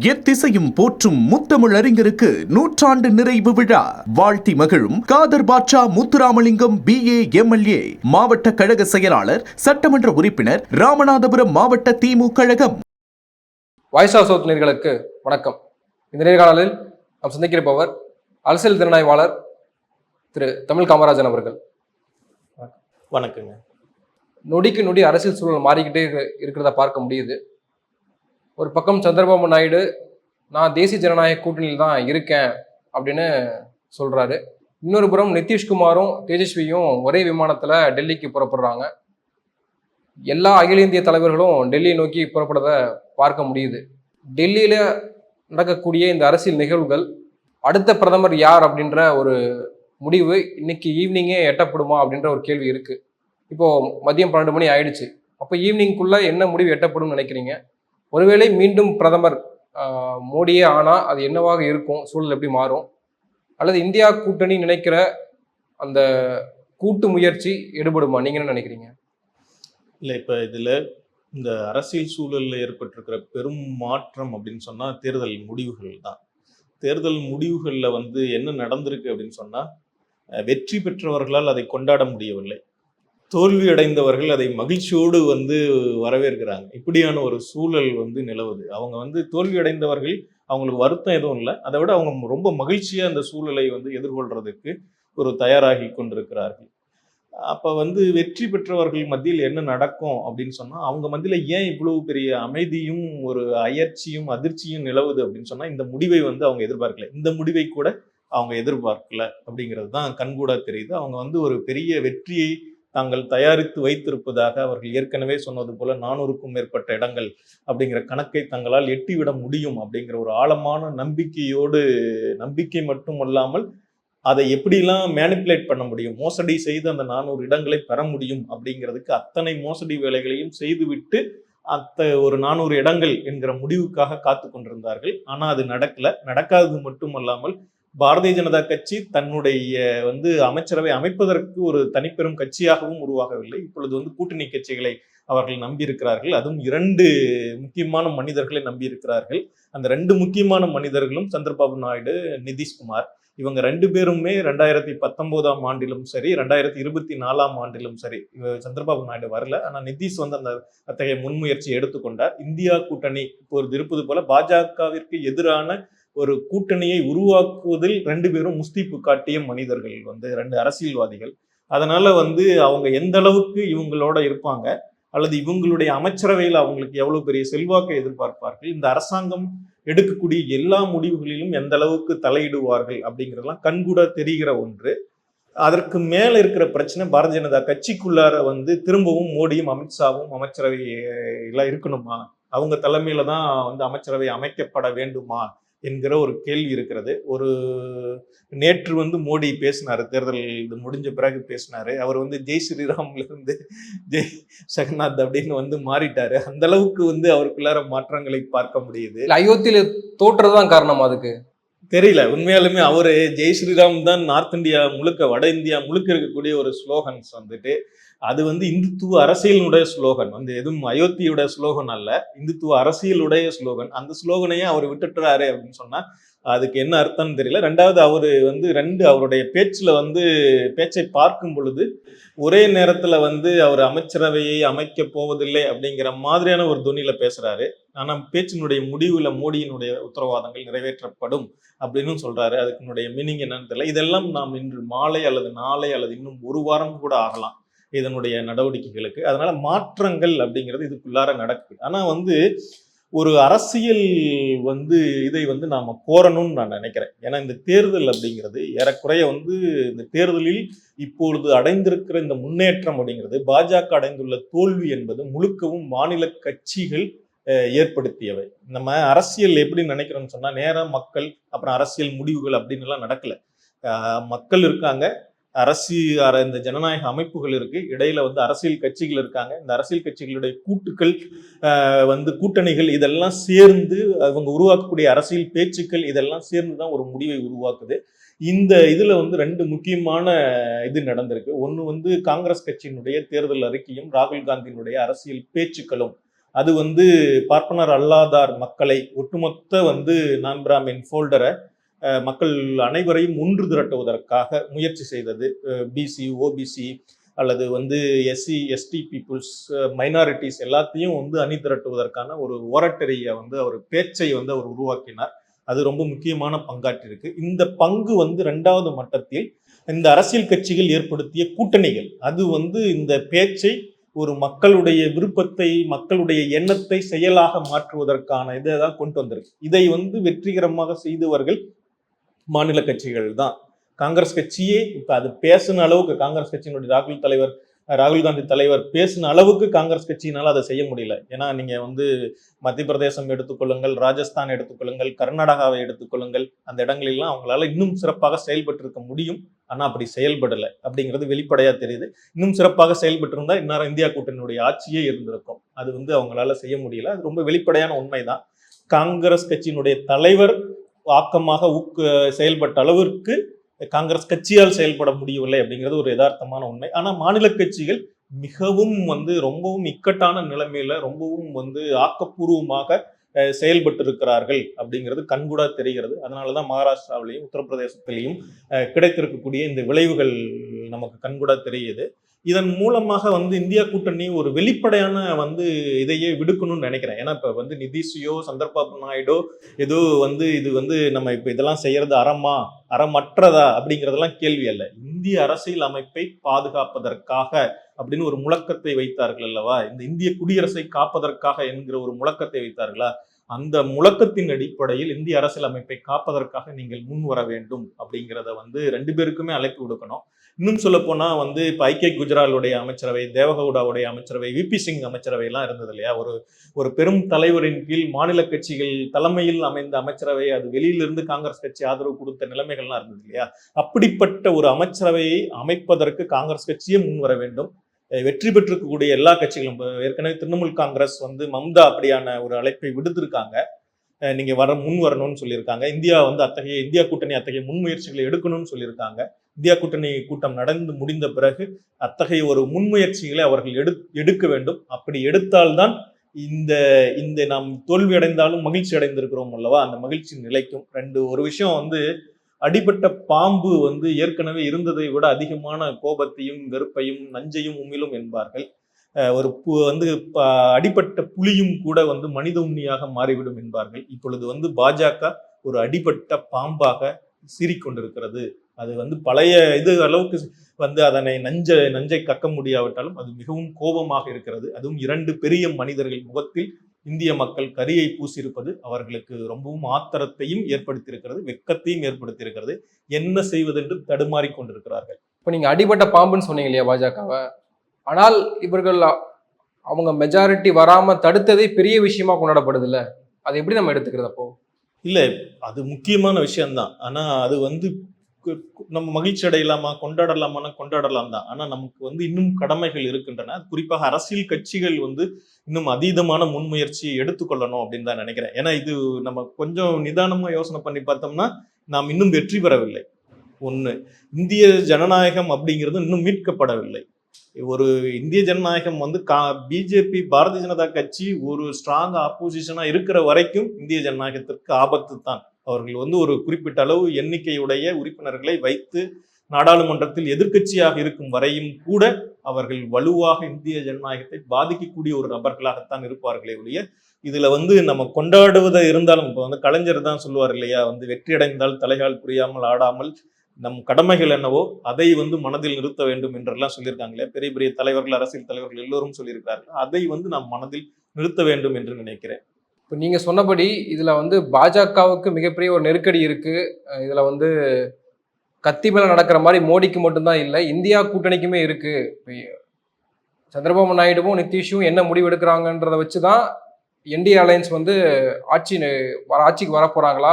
எத்திசையும் போற்றும் முத்தமிழ் அறிஞருக்கு நூற்றாண்டு நிறைவு விழா. வாழ்த்தி மகிழும் Khader Batcha Muthuramalingam B A MLA மாவட்ட கழக செயலாளர் சட்டமன்ற உறுப்பினர் ராமநாதபுரம் மாவட்ட திமுக கழகம். வாய்ஸ் ஆஃப் சவுத் நேர்களுக்கு வணக்கம். இந்த நேர்காணலில் நாம் சந்திக்கிறப்பவர் அரசியல் திறனாய்வாளர் திரு தமிழ் காமராஜன் அவர்கள். வணக்கங்க. நொடிக்கு நொடி அரசியல் சூழல் மாறிக்கிட்டே இரு- இருக்கிறத பார்க்க முடியுது. ஒரு பக்கம் சந்திரபாபு நாயுடு நான் தேசிய ஜனநாயக கூட்டணியில் தான் இருக்கேன் அப்படின்னு சொல்கிறாரு இன்னொரு புறம் நிதிஷ்குமாரும் தேஜஸ்வியும் ஒரே விமானத்தில் டெல்லிக்கு புறப்படுறாங்க. எல்லா அகில இந்திய தலைவர்களும் டெல்லியை நோக்கி புறப்படுறத பார்க்க முடியுது. டெல்லியில் நடக்கக்கூடிய இந்த அரசியல் நிகழ்வுகள் அடுத்த பிரதமர் யார் அப்படின்ற ஒரு முடிவு இன்னைக்கு ஈவினிங்கே எட்டப்படுமா அப்படின்ற ஒரு கேள்வி இருக்குது இப்போது மதியம் பன்னெண்டு மணி ஆயிடுச்சு. அப்போ ஈவினிங்குள்ளே என்ன முடிவு எட்டப்படும்னு நினைக்கிறீங்க? ஒருவேளை மீண்டும் பிரதமர் மோடியே ஆனால் அது என்னவாக இருக்கும் சூழல் எப்படி மாறும்? அல்லது இந்தியா கூட்டணி நினைக்கிற அந்த கூட்டு முயற்சி எடுபடுமா? நீங்க என்ன நினைக்கிறீங்க? இல்லை இப்போ இதில் இந்த அரசியல் சூழலில் ஏற்பட்டிருக்கிற பெரும் மாற்றம் அப்படின்னு சொன்னால் தேர்தல் முடிவுகள் தான். தேர்தல் முடிவுகளில் வந்து என்ன நடந்திருக்கு அப்படின்னு சொன்னால் வெற்றி பெற்றவர்களால் அதை கொண்டாட முடியவில்லை. தோல்வியடைந்தவர்கள் அதை மகிழ்ச்சியோடு வந்து வரவேற்கிறாங்க. இப்படியான ஒரு சூழல் வந்து நிலவுது. அவங்க வந்து தோல்வி அடைந்தவர்கள் அவங்களுக்கு வருத்தம் எதுவும் இல்லை. அதை விட அவங்க ரொம்ப மகிழ்ச்சியாக அந்த சூழலை வந்து எதிர்கொள்றதுக்கு ஒரு தயாராகி கொண்டிருக்கிறார்கள். அப்போ வந்து வெற்றி பெற்றவர்கள் மத்தியில் என்ன நடக்கும் அப்படின்னு சொன்னால் அவங்க மத்தியில் ஏன் இவ்வளவு பெரிய அமைதியும் ஒரு அயற்சியும் அதிர்ச்சியும் நிலவுது அப்படின்னு சொன்னால் இந்த முடிவை வந்து அவங்க எதிர்பார்க்கல. இந்த முடிவை கூட அவங்க எதிர்பார்க்கல அப்படிங்கிறது தான் கண்கூடாக தெரியுது. அவங்க வந்து ஒரு பெரிய வெற்றியை தாங்கள் தயாரித்து வைத்திருப்பதாக அவர்கள் ஏற்கனவே சொன்னது போல நானூறுக்கும் மேற்பட்ட இடங்கள் அப்படிங்கிற கணக்கை தங்களால் எட்டிவிட முடியும் அப்படிங்கிற ஒரு ஆழமான நம்பிக்கையோடு நம்பிக்கை மட்டும் அல்லாமல் அதை எப்படிலாம் மேனிப்புலேட் பண்ண முடியும்? மோசடி செய்து அந்த நானூறு இடங்களை பெற முடியும் அப்படிங்கிறதுக்கு அத்தனை மோசடி வேலைகளையும் செய்துவிட்டு அத்த ஒரு நானூறு இடங்கள் என்கிற முடிவுக்காக காத்து கொண்டிருந்தார்கள் ஆனால் அது நடக்கல. நடக்காதது மட்டுமல்லாமல் பாரதிய ஜனதா கட்சி தன்னுடைய வந்து அமைச்சரவை அமைப்பதற்கு ஒரு தனிப்பெரும் கட்சியாகவும் உருவாகவில்லை. இப்பொழுது வந்து கூட்டணி கட்சிகளை அவர்கள் நம்பியிருக்கிறார்கள். அதுவும் இரண்டு முக்கியமான மனிதர்களை நம்பியிருக்கிறார்கள். அந்த ரெண்டு முக்கியமான மனிதர்களும் சந்திரபாபு நாயுடு நிதிஷ்குமார் இவங்க ரெண்டு பேருமே ரெண்டாயிரத்தி பத்தொன்பதாம் ஆண்டிலும் சரி ரெண்டாயிரத்தி இருபத்தி நாலாம் ஆண்டிலும் சரி சந்திரபாபு நாயுடு வரல. ஆனால் நிதிஷ் வந்து அந்த அத்தகைய முன்முயற்சி எடுத்துக்கொண்டார். இந்தியா கூட்டணி இப்பொழுது இருப்பது போல பாஜகவிற்கு எதிரான ஒரு கூட்டணியை உருவாக்குவதில் ரெண்டு பேரும் முஸ்திப்பு காட்டிய மனிதர்கள் வந்து ரெண்டு அரசியல்வாதிகள். அதனால வந்து அவங்க எந்த அளவுக்கு இவங்களோட இருப்பாங்க அல்லது இவங்களுடைய அமைச்சரவையில் அவங்களுக்கு எவ்வளவு பெரிய செல்வாக்கை எதிர்பார்ப்பார்கள் இந்த அரசாங்கம் எடுக்கக்கூடிய எல்லா முடிவுகளிலும் எந்த அளவுக்கு தலையிடுவார்கள் அப்படிங்கிறதெல்லாம் கண்கூட தெரிகிற ஒன்று. அதற்கு மேல இருக்கிற பிரச்சனை பாரதிய ஜனதா கட்சிக்குள்ளார வந்து திரும்பவும் மோடியும் அமித்ஷாவும் அமைச்சரவை எல்லாம் இருக்கணுமா? அவங்க தலைமையில தான் வந்து அமைச்சரவை அமைக்கப்பட வேண்டுமா? என்கிற ஒரு கேள்வி இருக்கிறது. ஒரு நேற்று வந்து மோடி பேசினார் தேர்தல் இது முடிஞ்ச பிறகு பேசினாரு. அவர் வந்து ஜெய் ஸ்ரீராம்லேருந்து ஜெய் ஜெகநாத் அப்படின்னு வந்து மாறிட்டார். அந்த அளவுக்கு வந்து அவருக்குள்ளார மாற்றங்களை பார்க்க முடியுது. அயோத்தியில் அயோத்தியில தோற்றதுதான் காரணம் அதுக்கு. தெரியல. உண்மையாலுமே அவரு ஜெய் ஸ்ரீராம் தான் நார்த் இந்தியா முழுக்க வட இந்தியா முழுக்க இருக்கக்கூடிய ஒரு ஸ்லோகன்ஸ் வந்துட்டு அது வந்து இந்துத்துவ அரசியலுடைய ஸ்லோகன். வந்து எதுவும் அயோத்தியோட ஸ்லோகன் அல்ல இந்துத்துவ அரசியலுடைய ஸ்லோகன். அந்த ஸ்லோகனையே அவர் விட்டுட்டுறாரு அப்படின்னு சொன்னா அதுக்கு என்ன அர்த்தம்னு தெரியல. ரெண்டாவது அவர் வந்து ரெண்டு அவருடைய பேச்சில் வந்து பேச்சை பார்க்கும் பொழுது ஒரே நேரத்தில் வந்து அவர் அமைச்சரவையை அமைக்க போவதில்லை அப்படிங்கிற மாதிரியான ஒரு துணியில் பேசுகிறாரு ஆனால் பேச்சினுடைய முடிவில் மோடியினுடைய உத்தரவாதங்கள் நிறைவேற்றப்படும் அப்படின்னு சொல்கிறாரு அதுக்குனுடைய மீனிங் என்னன்னு தெரியல. இதெல்லாம் நாம் இன்று மாலை அல்லது நாளை அல்லது இன்னும் ஒரு வாரம் கூட ஆகலாம் இதனுடைய நடவடிக்கைகளுக்கு. அதனால் மாற்றங்கள் அப்படிங்கிறது இதுக்குள்ளார நடக்குது. ஆனால் வந்து ஒரு அரசியல் வந்து இதை வந்து நாம் கோரணும்னு நான் நினைக்கிறேன். ஏன்னா இந்த தேர்தல் அப்படிங்கிறது ஏறக்குறைய வந்து இந்த தேர்தலில் இப்பொழுது அடைந்திருக்கிற இந்த முன்னேற்றம் அப்படிங்கிறது பாஜக அடைந்துள்ள தோல்வி என்பது முழுக்கவும் மாநில கட்சிகள் ஏற்படுத்தியவை. நம்ம அரசியல் எப்படி நினைக்கிறோம்னு சொன்னால் நேரம் மக்கள் அப்புறம் அரசியல் முடிவுகள் அப்படின்னு எல்லாம் நடக்கல மக்கள் இருக்காங்க. அரசு இந்த ஜனநாயக அமைப்புகள் இருக்கு. இடையில வந்து அரசியல் கட்சிகள் இருக்காங்க. இந்த அரசியல் கட்சிகளுடைய கூட்டுக்கள் வந்து கூட்டணிகள் இதெல்லாம் சேர்ந்து அவங்க உருவாக்கக்கூடிய அரசியல் பேச்சுக்கள் இதெல்லாம் சேர்ந்து தான் ஒரு முடிவை உருவாக்குது. இந்த இதுல வந்து ரெண்டு முக்கியமான இது நடந்திருக்கு. ஒன்று வந்து காங்கிரஸ் கட்சியினுடைய தேர்தல் அறிக்கையும் ராகுல் காந்தியினுடைய அரசியல் பேச்சுக்களும். அது வந்து பார்ப்பனர் அல்லாதார் மக்களை ஒட்டுமொத்த வந்து நான் பிராமின் ஃபோல்டரை மக்கள் அனைவரையும் ஒன்று திரட்டுவதற்காக முயற்சி செய்தது பிசி ஓபிசி அல்லது வந்து எஸ்சி எஸ்டி பீப்புள்ஸ் மைனாரிட்டிஸ் எல்லாத்தையும் வந்து அணி திரட்டுவதற்கான ஒரு ஓரட்டரியை வந்து அவர் பேச்சை வந்து அவர் உருவாக்கினார். அது ரொம்ப முக்கியமான பங்காற்றிருக்கு. இந்த பங்கு வந்து ரெண்டாவது மட்டத்தில் இந்த அரசியல் கட்சிகள் ஏற்படுத்திய கூட்டணிகள். அது வந்து இந்த பேச்சை ஒரு மக்களுடைய விருப்பத்தை மக்களுடைய எண்ணத்தை செயலாக மாற்றுவதற்கான இதை தான் கொண்டு வந்திருக்கு. இதை வந்து வெற்றிகரமாக செய்தவர்கள் மாநில கட்சிகள் தான். காங்கிரஸ் கட்சியே இப்போ அது பேசின அளவுக்கு காங்கிரஸ் கட்சியினுடைய ராகுல் தலைவர் ராகுல் காந்தி தலைவர் பேசின அளவுக்கு காங்கிரஸ் கட்சியினால் அதை செய்ய முடியல. ஏன்னா நீங்கள் வந்து மத்திய பிரதேசம் எடுத்துக்கொள்ளுங்கள் ராஜஸ்தான் எடுத்துக்கொள்ளுங்கள் கர்நாடகாவை எடுத்துக்கொள்ளுங்கள் அந்த இடங்களெல்லாம் அவங்களால இன்னும் சிறப்பாக செயல்பட்டு இருக்க முடியும். ஆனால் அப்படி செயல்படலை அப்படிங்கிறது வெளிப்படையாக தெரியுது. இன்னும் சிறப்பாக செயல்பட்டு இருந்தா இந்நேரம் இந்தியா கூட்டணியுடைய ஆட்சியே இருந்திருக்கும். அது வந்து அவங்களால செய்ய முடியல. அது ரொம்ப வெளிப்படையான உண்மைதான். காங்கிரஸ் கட்சியினுடைய தலைவர் ஆக்கமாக ஊக்க செயல்பட்ட அளவிற்கு காங்கிரஸ் கட்சியால் செயல்பட முடியவில்லை அப்படிங்கிறது ஒரு யதார்த்தமான உண்மை. ஆனால் மாநில கட்சிகள் மிகவும் வந்து ரொம்பவும் இக்கட்டான நிலைமையில ரொம்பவும் வந்து ஆக்கப்பூர்வமாக செயல்பட்டு இருக்கிறார்கள் அப்படிங்கிறது கண்கூடா தெரிகிறது. அதனாலதான் மகாராஷ்டிராவிலையும் உத்தரப்பிரதேசத்திலையும் கிடைத்திருக்கக்கூடிய இந்த விளைவுகள் நமக்கு கண்கூடா தெரியுது. இதன் மூலமாக வந்து இந்தியா கூட்டணி ஒரு வெளிப்படையான வந்து இதையே விடுக்கணும்னு நினைக்கிறேன். ஏன்னா இப்போ வந்து நிதிஷியோ சந்தர்பாபு நாயுடோ ஏதோ வந்து இது வந்து நம்ம இப்போ இதெல்லாம் செய்யறது அறமா அறமற்றதா அப்படிங்கிறதெல்லாம் கேள்வி அல்ல. இந்திய அரசியல் அமைப்பை பாதுகாப்பதற்காக அப்படின்னு ஒரு முழக்கத்தை வைத்தார்கள் அல்லவா? இந்த இந்திய குடியரசை காப்பதற்காக என்கிற ஒரு முழக்கத்தை வைத்தார்களா? அந்த முழக்கத்தின் அடிப்படையில் இந்திய அரசியல் அமைப்பை காப்பதற்காக நீங்கள் முன் வர வேண்டும் அப்படிங்கிறத வந்து ரெண்டு பேருக்குமே அழைப்பு விடுக்கணும். இன்னும் சொல்ல வந்து இப்போ ஐக்கிய குஜராலுடைய அமைச்சரவை தேவகவுடாவுடைய அமைச்சரவை விபி சிங் அமைச்சரவை எல்லாம் இருந்தது இல்லையா? ஒரு ஒரு பெரும் தலைவரின் கீழ் மாநில கட்சிகள் தலைமையில் அமைந்த அமைச்சரவை அது வெளியிலிருந்து காங்கிரஸ் கட்சி ஆதரவு கொடுத்த நிலைமைகள்லாம் இருந்தது இல்லையா? அப்படிப்பட்ட ஒரு அமைச்சரவையை அமைப்பதற்கு காங்கிரஸ் கட்சியே முன் வர வேண்டும். வெற்றி பெற்றிருக்கக்கூடிய எல்லா கட்சிகளும். ஏற்கனவே திரிணாமுல் காங்கிரஸ் வந்து மம்தா அப்படியான ஒரு அழைப்பை விடுத்திருக்காங்க. நீங்க வர முன் வரணும்னு சொல்லியிருக்காங்க. இந்தியா வந்து அத்தகைய இந்தியா கூட்டணி அத்தகைய முன்முயற்சிகளை எடுக்கணும்னு சொல்லியிருக்காங்க. இந்தியா கூட்டணி கூட்டம் நடந்து முடிந்த பிறகு அத்தகைய ஒரு முன்முயற்சிகளை அவர்கள் எடு எடுக்க வேண்டும். அப்படி எடுத்தால்தான் இந்த இந்த நாம் தோல்வி அடைந்தாலும் மகிழ்ச்சி அடைந்திருக்கிறோம் அல்லவா? அந்த மகிழ்ச்சி நிலைக்கும். ரெண்டு ஒரு விஷயம் வந்து அடிபட்ட பாம்பு வந்து ஏற்கனவே இருந்ததை விட அதிகமான கோபத்தையும் வெறுப்பையும் நஞ்சையும் உமிழும் என்பார்கள். ஒரு பு வந்து ப- அடிபட்ட புலியும் கூட வந்து மனித உண்ணியாக மாறிவிடும் என்பார்கள். இப்பொழுது வந்து பாஜக ஒரு அடிபட்ட பாம்பாக சீறிக்கொண்டிருக்கிறது. அது வந்து பழைய இது அளவுக்கு வந்து அதனை நஞ்ச நஞ்சை கக்க முடியாவிட்டாலும் அது மிகவும் கோபமாக இருக்கிறது. அதுவும் இரண்டு பெரிய மனிதர்கள் முகத்தில் இந்திய மக்கள் கரியை பூசியிருப்பது அவர்களுக்கு ரொம்பவும் ஆத்திரத்தையும் ஏற்படுத்தியிருக்கிறது வெக்கத்தையும் ஏற்படுத்தியிருக்கிறது. என்ன செய்வதென்று தடுமாறிக் கொண்டிருக்கிறார்கள். இப்போ நீங்க அடிபட்ட பாம்புன்னு சொன்னீங்க இல்லையா பாஜகவை? ஆனால் இவர்கள் அவங்க மெஜாரிட்டி வராம தடுத்ததே பெரிய விஷயமா கொண்டாடப்படுது இல்ல அது எப்படி நம்ம எடுத்துக்கிறது அப்போ? இல்ல அது முக்கியமான விஷயம்தான். ஆனா அது வந்து நம்ம மகிழ்ச்சி அடையலாமா கொண்டாடலாமான்னா கொண்டாடலாம் தான். ஆனா நமக்கு வந்து இன்னும் கடமைகள் இருக்கின்றன. குறிப்பாக அரசியல் கட்சிகள் வந்து இன்னும் அதீதமான முன்முயற்சியை எடுத்துக்கொள்ளணும் அப்படின்னு தான் நினைக்கிறேன். ஏன்னா இது நம்ம கொஞ்சம் நிதானமா யோசனை பண்ணி பார்த்தோம்னா நாம் இன்னும் வெற்றி பெறவில்லை. ஒண்ணு இந்திய ஜனநாயகம் அப்படிங்கிறது இன்னும் மீட்கப்படவில்லை. ஒரு இந்திய ஜனநாயகம் வந்து கா பிஜேபி பாரதிய ஜனதா கட்சி ஒரு ஸ்ட்ராங் ஆப்போசிஷனா இருக்கிற வரைக்கும் இந்திய ஜனநாயகத்திற்கு ஆபத்து தான். அவர்கள் வந்து ஒரு குறிப்பிட்ட அளவு எண்ணிக்கையுடைய உறுப்பினர்களை வைத்து நாடாளுமன்றத்தில் எதிர்க்கட்சியாக இருக்கும் வரையும் கூட அவர்கள் வலுவாக இந்திய ஜனநாயகத்தை பாதிக்கக்கூடிய ஒரு நபர்களாகத்தான் இருப்பார்களே ஒழிய இதுல வந்து நம்ம கொண்டாடுவதை இருந்தாலும் இப்போ வந்து கலைஞர் தான் சொல்லுவார் இல்லையா வந்து வெற்றி அடைந்தால் தலைகால் புரியாமல் ஆடாமல் நம் கடமைகள் என்னவோ அதை வந்து மனதில் நிறுத்த வேண்டும் என்றெல்லாம் சொல்லியிருக்காங்களே பெரிய பெரிய தலைவர்கள் அரசியல் தலைவர்கள் எல்லோரும் சொல்லியிருக்கார்கள் அதை வந்து நாம் மனதில் நிறுத்த வேண்டும் என்று நினைக்கிறேன். இப்போ நீங்கள் சொன்னபடி இதில் வந்து பாஜகவுக்கு மிகப்பெரிய ஒரு நெருக்கடி இருக்குது இதில் வந்து கத்தி மேலே நடக்கிற மாதிரி மோடிக்கு மட்டும்தான் இல்லை இந்தியா கூட்டணிக்குமே இருக்குது சந்திரபாபு நாயுடுவும் நிதிஷும் என்ன முடிவு எடுக்கிறாங்கன்றத வச்சு தான் என்டிஏ அலையன்ஸ் வந்து ஆட்சி வர ஆட்சிக்கு வர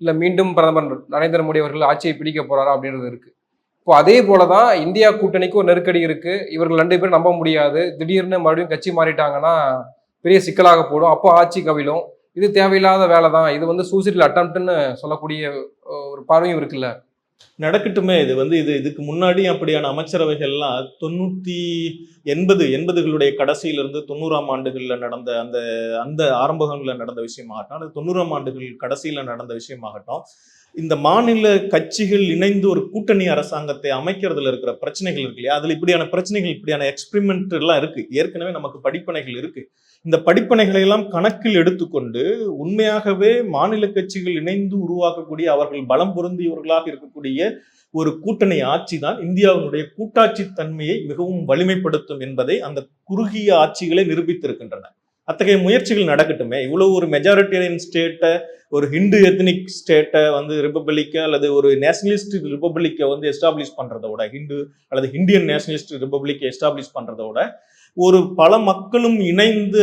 இல்லை மீண்டும் பிரதமர் நரேந்திர மோடி அவர்கள் ஆட்சியை பிடிக்க போகிறாரா அப்படின்றது இருக்குது இப்போ அதே போல தான் இந்தியா கூட்டணிக்கு ஒரு நெருக்கடி இருக்குது இவர்கள் ரெண்டு பேரும் நம்ப முடியாது. திடீர்னு மறுபடியும் கட்சி மாறிட்டாங்கன்னா பெரிய சிக்கலாக போடும். அப்போ ஆட்சி கவிழும். இது தேவையில்லாத வேலை தான் இது வந்து சூசைடில் அட்டம்ப்ட்னு சொல்லக்கூடிய ஒரு பார்வையும் இருக்குல்ல? நடக்கட்டுமே. இது வந்து இது இதுக்கு முன்னாடி அப்படியான அமைச்சரவைகள்லாம் தொண்ணூற்றி எண்பது எண்பதுகளுடைய கடைசியிலிருந்து தொண்ணூறாம் ஆண்டுகளில் நடந்த அந்த அந்த ஆரம்பங்களில் நடந்த விஷயமாகட்டும் அல்லது தொண்ணூறாம் ஆண்டுகள் கடைசியில் நடந்த விஷயமாகட்டும் இந்த மாநில கட்சிகள் இணைந்து ஒரு கூட்டணி அரசாங்கத்தை அமைக்கிறதுல இருக்கிற பிரச்சனைகள் இருக்கு இல்லையா? அதில் இப்படியான பிரச்சனைகள் இப்படியான எக்ஸ்பிரிமெண்ட் எல்லாம் இருக்கு. ஏற்கனவே நமக்கு படிப்பனைகள் இருக்கு. இந்த படிப்பனைகளை எல்லாம் கணக்கில் எடுத்துக்கொண்டு உண்மையாகவே மாநில கட்சிகள் இணைந்து உருவாக்கக்கூடிய அவர்கள் பலம் பொருந்தியவர்களாக இருக்கக்கூடிய ஒரு கூட்டணி ஆட்சி தான் இந்தியாவினுடைய கூட்டாட்சி தன்மையை மிகவும் வலிமைப்படுத்தும் என்பதை அந்த குறுகிய ஆட்சிகளை நிரூபித்திருக்கின்றன. அத்தகைய முயற்சிகள் நடக்கட்டுமே. இவ்வளவு ஒரு மெஜாரிட்டேரியன் ஸ்டேட்டை ஒரு ஹிந்து எத்னிக் ஸ்டேட்டை வந்து ரிப்பப்ளிக்கை அல்லது ஒரு நேஷனலிஸ்ட் ரிப்பப்ளிக்கை வந்து எஸ்டாப்ளிஷ் பண்ணுறத விட ஹிந்து அல்லது இந்தியன் நேஷனலிஸ்ட் ரிப்பப்ளிக்கை எஸ்டாப்ளிஷ் பண்ணுறத விட ஒரு பல மக்களும் இணைந்த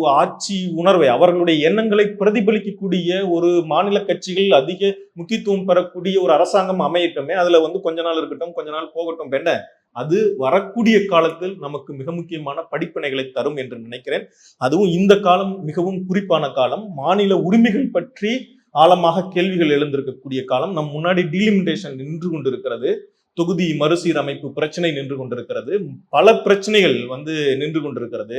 ஆட்சி உணர்வை அவர்களுடைய எண்ணங்களை பிரதிபலிக்கக்கூடிய ஒரு மாநில கட்சிகள் அதிக முக்கியத்துவம் பெறக்கூடிய ஒரு அரசாங்கம் அமையட்டுமே அதுல வந்து கொஞ்ச நாள் இருக்கட்டும் கொஞ்ச நாள் போகட்டும் என்ன அது வரக்கூடிய காலத்தில் நமக்கு மிக முக்கியமான படிப்பினைகளை தரும் என்று நினைக்கிறேன். அதுவும் இந்த காலம் மிகவும் குறிப்பான காலம். மாநில உரிமைகள் பற்றி ஆழமாக கேள்விகள் எழுந்திருக்கக்கூடிய காலம். நம் முன்னாடி டீலிமிட்டேஷன் நின்று கொண்டிருக்கிறது. தொகுதி மறுசீரமைப்பு பிரச்சனை நின்று கொண்டிருக்கிறது. பல பிரச்சனைகள் வந்து நின்று கொண்டிருக்கிறது.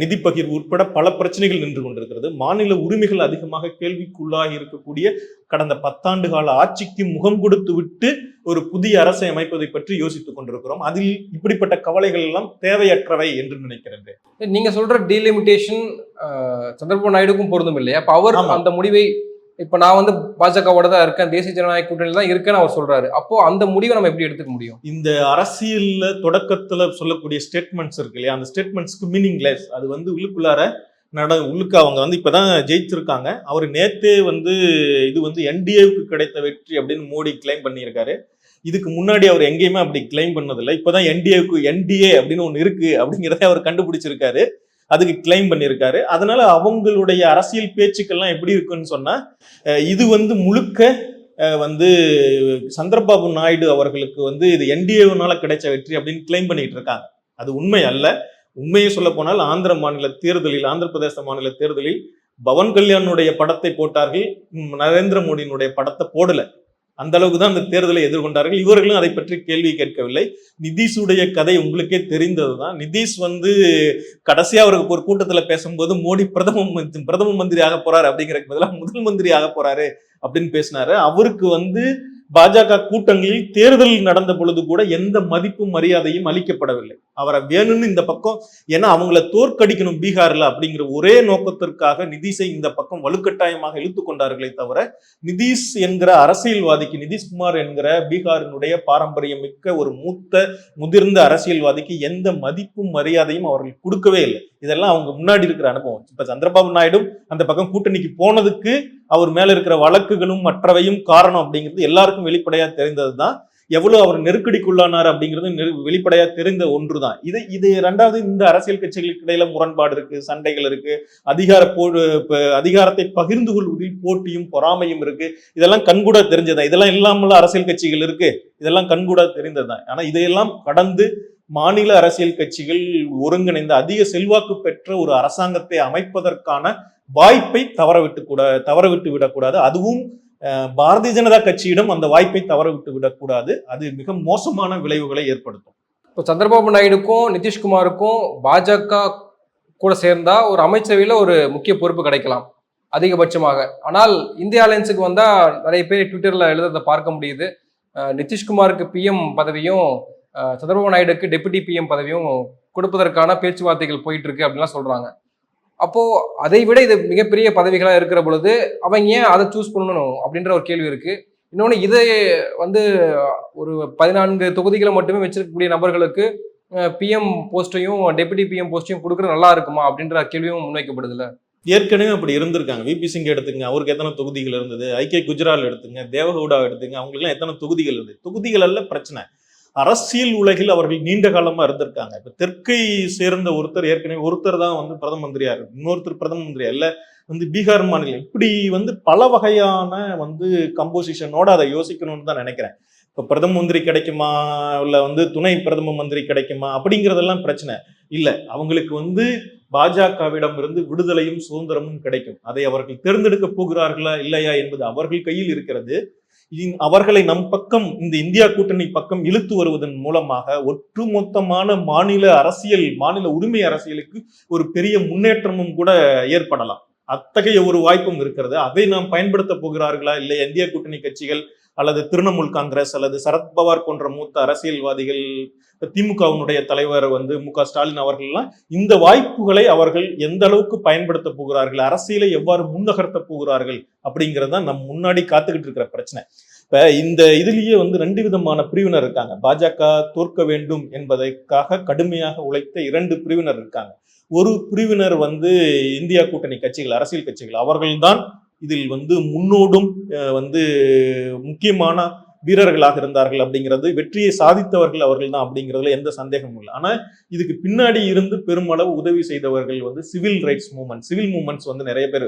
நிதி பகிர்வு உட்பட பல பிரச்சனைகள் நின்று கொண்டிருக்கிறது. மாநில உரிமைகள் அதிகமாக கேள்விக்குள்ளாகி இருக்கக்கூடிய கடந்த பத்தாண்டு கால ஆட்சிக்கு முகம் கொடுத்து விட்டு ஒரு புதிய அரசை அமைப்பதை பற்றி யோசித்துக் கொண்டிருக்கிறோம். அதில் இப்படிப்பட்ட கவலைகள் எல்லாம் தேவையற்றவை என்று நினைக்கிறேன். நீங்க சொல்ற டீலிமிட்டேஷன் சந்திரபாபு நாயுடுக்கும் பொருந்தும் இல்லையா? அப்ப அவர். அந்த முடிவை இப்போ நான் வந்து பாஜகவோட தான் இருக்கேன் தேசிய ஜனநாயக கூட்டணியில் தான் இருக்கேன்னு அவர் சொல்றாரு. அப்போ அந்த முடிவை நம்ம எப்படி எடுத்துக்க முடியும்? இந்த அரசியல்ல தொடக்கத்துல சொல்லக்கூடிய ஸ்டேட்மெண்ட்ஸ் இருக்கு இல்லையா? அந்த ஸ்டேட்மெண்ட்ஸ்க்கு மீனிங்லெஸ் அது வந்து உள்ளுக்குள்ளார நட உள்ளுக்கு அவங்க வந்து இப்பதான் ஜெயிச்சிருக்காங்க. அவர் நேத்தே வந்து இது வந்து என்டிஏவுக்கு கிடைத்த வெற்றி அப்படின்னு மோடி கிளைம் பண்ணியிருக்காரு. இதுக்கு முன்னாடி அவர் எங்கேயுமே அப்படி கிளைம் பண்ணதில்லை. இப்போதான் என்டிஏவுக்கு என்டிஏ அப்படின்னு ஒன்று இருக்கு அப்படிங்கிறத அவர் கண்டுபிடிச்சிருக்காரு. அதுக்கு கிளைம் பண்ணியிருக்காரு. அதனால அவங்களுடைய அரசியல் பேச்சுக்கள்லாம் எப்படி இருக்குன்னு சொன்னா இது வந்து முழுக்க வந்து சந்திரபாபு நாயுடு அவர்களுக்கு வந்து இது என்டிஏனால கிடைச்ச வெற்றி அப்படின்னு கிளைம் பண்ணிட்டு இருக்காங்க. அது உண்மை அல்ல. உண்மையை சொல்ல போனால் ஆந்திர மாநில தேர்தலில் ஆந்திர பிரதேச மாநில தேர்தலில் பவன் கல்யாணுடைய படத்தை போட்டார்கள். நரேந்திர மோடியினுடைய படத்தை போடல. அந்த அளவுக்கு தான் அந்த தேர்தலை எதிர்கொண்டார்கள். இவர்களும் அதை பற்றி கேள்வி கேட்கவில்லை. நிதிஷுடைய கதை உங்களுக்கே தெரிந்தது தான் நிதிஷ் வந்து கடைசியாக அவருக்கு ஒரு கூட்டத்தில் பேசும்போது மோடி பிரதம மந்திரி பிரதம மந்திரி ஆக போறாரு அப்படிங்கிறதுக்கு பதிலாக முதல் மந்திரி ஆக போறாரு அப்படின்னு பேசினாரு. அவருக்கு வந்து பாஜக கூட்டங்களில் தேர்தல் நடந்த பொழுது கூட எந்த மதிப்பும் மரியாதையும் அளிக்கப்படவில்லை. அவரை வேணும்னு இந்த பக்கம் ஏன்னா அவங்கள தோற்கடிக்கணும் பீகார்ல அப்படிங்கிற ஒரே நோக்கத்திற்காக நிதிஷை இந்த பக்கம் வலுக்கட்டாயமாக இழுத்து கொண்டார்களே தவிர நிதிஷ் என்கிற அரசியல்வாதிக்கு நிதிஷ்குமார் என்கிற பீகாரினுடைய பாரம்பரியம் மிக்க ஒரு மூத்த முதிர்ந்த அரசியல்வாதிக்கு எந்த மதிப்பும் மரியாதையும் அவர்கள் கொடுக்கவே இல்லை. இதெல்லாம் அவங்க முன்னாடி இருக்கிற அனுபவம். இப்ப சந்திரபாபு நாயுடு அந்த பக்கம் கூட்டணிக்கு போனதுக்கு அவர் மேல இருக்கிற வழக்குகளும் மற்றவையும் காரணம் அப்படிங்கிறது எல்லாருக்கும் வெளிப்படையா தெரிந்ததுதான். எவ்வளவு அவர் நெருக்கடிக்குள்ளானார் அப்படிங்கிறது நெரு- வெளிப்படையா தெரிந்த ஒன்று தான் இது இது ரெண்டாவது இந்த அரசியல் கட்சிகளுக்கு இடையில முரண்பாடு இருக்கு சண்டைகள் இருக்கு அதிகார போ அதிகாரத்தை பகிர்ந்து கொள்வதில் போட்டியும் பொறாமையும் இருக்கு. இதெல்லாம் கண்கூட தெரிஞ்சதா இதெல்லாம் இல்லாமல அரசியல் கட்சிகள் இருக்கு. இதெல்லாம் கண்கூட தெரிந்ததுதான். ஆனா இதையெல்லாம் கடந்து மாநில அரசியல் கட்சிகள் ஒருங்கிணைந்த அதிக செல்வாக்கு பெற்ற ஒரு அரசாங்கத்தை அமைப்பதற்கான வாய்ப்பை தவறவிட்டு கூட தவறவிட்டு விடக்கூடாது. அதுவும் பாரதிய ஜனதா கட்சியிடம் அந்த வாய்ப்பை தவறவிட்டு விடக்கூடாது. அது மிக மோசமான விளைவுகளை ஏற்படுத்தும். இப்போ சந்திரபாபு நாயுடுக்கும் நிதிஷ்குமாருக்கும் பாஜக கூட சேர்ந்தா ஒரு அமைச்சரவையில் ஒரு முக்கிய பொறுப்பு கிடைக்கலாம். அதிகபட்சமாக. ஆனால் இந்திய அலையன்ஸுக்கு வந்தால் நிறைய பேர் ட்விட்டரில் எழுதுறதை பார்க்க முடியுது. நிதிஷ்குமாருக்கு பிஎம் பதவியும் சந்திரபாபு நாயுடுக்கு டெபுட்டி பிஎம் பதவியும் கொடுப்பதற்கான பேச்சுவார்த்தைகள் போயிட்டு இருக்கு அப்படின்லாம் சொல்றாங்க. அப்போ அதை விட இது மிகப்பெரிய பதவிகளாக இருக்கிற பொழுது அவங்க ஏன் அதை சூஸ் பண்ணணும் அப்படின்ற ஒரு கேள்வி இருக்கு. இன்னொன்று இதை வந்து ஒரு பதினான்கு தொகுதிகளை மட்டுமே வச்சிருக்கக்கூடிய நபர்களுக்கு பிஎம் போஸ்ட்டையும் டெபுட்டி பிஎம் போஸ்ட்டையும் கொடுக்குறது நல்லா இருக்குமா அப்படின்ற கேள்வியும் முன்வைக்கப்படுதுல்ல? ஏற்கனவே அப்படி இருந்திருக்காங்க. விபி சிங் எடுத்துங்க அவருக்கு எத்தனை தொகுதிகள் இருந்தது? ஐக்கிய குஜரால் எடுத்துங்க தேவகவுடா எடுத்துங்க அவங்களுக்குலாம் எத்தனை தொகுதிகள் இருந்தது தொகுதிகள் அல்ல பிரச்சனை. அரசியல் உலகில் அவர்கள் நீண்ட காலமாக இருந்திருக்காங்க. இப்போ தெற்கை சேர்ந்த ஒருத்தர் ஏற்கனவே ஒருத்தர் தான் வந்து பிரதம மந்திரியா இருக்கு இன்னொருத்தர் பிரதம மந்திரியா அல்ல. வந்து பீகார் மாநிலம். இப்படி வந்து பல வகையான வந்து கம்போசிஷனோட அதை யோசிக்கணும்னு தான் நினைக்கிறேன். இப்போ பிரதம மந்திரி கிடைக்குமா? இல்லை வந்து துணை பிரதம மந்திரி கிடைக்குமா? அப்படிங்கிறதெல்லாம் பிரச்சனை இல்லை. அவங்களுக்கு வந்து பாஜகவிடம் இருந்து விடுதலையும் சுதந்திரமும் கிடைக்கும். அதை அவர்கள் தேர்ந்தெடுக்க போகிறார்களா? இல்லையா? என்பது அவர்கள் கையில் இருக்கிறது. அவர்களை நம் பக்கம் இந்த இந்தியா கூட்டணி பக்கம் இழுத்து வருவதன் மூலமாக ஒட்டுமொத்தமான மாநில அரசியல் மாநில உரிமை அரசியலுக்கு ஒரு பெரிய முன்னேற்றமும் கூட ஏற்படலாம். அத்தகைய ஒரு வாய்ப்பும் இருக்கிறது. அதை நாம் பயன்படுத்த போகிறார்களா இல்லை இந்திய கூட்டணி கட்சிகள் அல்லது திரிணாமுல் காங்கிரஸ் அல்லது சரத்பவார் போன்ற மூத்த அரசியல்வாதிகள் திமுகவினுடைய தலைவர் வந்து மு க ஸ்டாலின் அவர்கள்லாம் இந்த வாய்ப்புகளை அவர்கள் எந்த அளவுக்கு பயன்படுத்த போகிறார்கள் அரசியலை எவ்வாறு முன்னகர்த்த போகிறார்கள் அப்படிங்கிறது தான் நம் முன்னாடி காத்துக்கிட்டு இருக்கிற பிரச்சனை. இப்போ இந்த இதுலேயே வந்து ரெண்டு விதமான பிரிவினர் இருக்காங்க. பாஜக தோற்க வேண்டும் என்பதற்காக கடுமையாக உழைத்த இரண்டு பிரிவினர் இருக்காங்க. ஒரு பிரிவினர் வந்து இந்தியா கூட்டணி கட்சிகள் அரசியல் கட்சிகள். அவர்கள்தான் இதில் வந்து முன்னோடும் வந்து முக்கியமான வீரர்களாக இருந்தார்கள் அப்படிங்கிறது வெற்றியை சாதித்தவர்கள் அவர்கள் தான் அப்படிங்கிறதுல எந்த சந்தேகமும் இல்லை. ஆனால் இதுக்கு பின்னாடி இருந்து பெருமளவு உதவி செய்தவர்கள் வந்து civil rights movement civil movements வந்து நிறைய பேர்